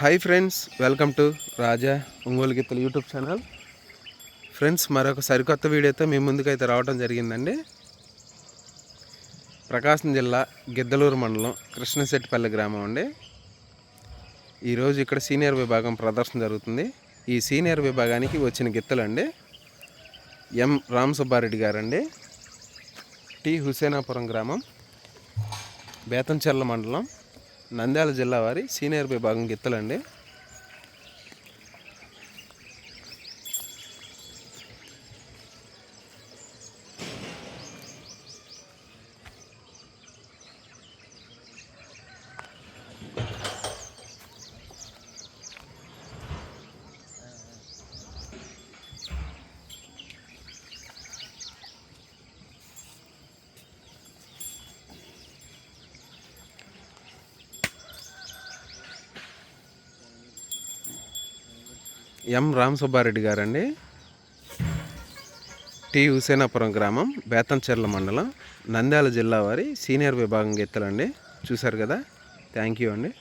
Hi friends welcome to Raja Ongole గిత్తలు YouTube channel friends మరొక సరికొత్త వీడియోతో మీ ముందుకైతే రావడం జరిగిందండి. ప్రకాశం జిల్లా గిద్దలూరు మండలం కృష్ణశెట్టిపల్లి గ్రామం అండి. ఈరోజు ఇక్కడ సీనియర్ విభాగం ప్రదర్శన జరుగుతుంది. ఈ సీనియర్ విభాగానికి వచ్చిన గిత్తలండి ఎం రామసుబ్బారెడ్డి గారండి. టి హుసేనాపురం గ్రామం బేతంచెర్ల మండలం నంద్యాల జిల్లా వారి సీనియర్ విభాగం గిత్తలండి. ఎం రామ్ సుబ్బారెడ్డి గారండి. టి హుసేనాపురం గ్రామం బేతంచెర్ల మండలం నంద్యాల జిల్లా వారి సీనియర్ విభాగం గెత్తలండి. చూశారు కదా? థ్యాంక్ యూ అండి.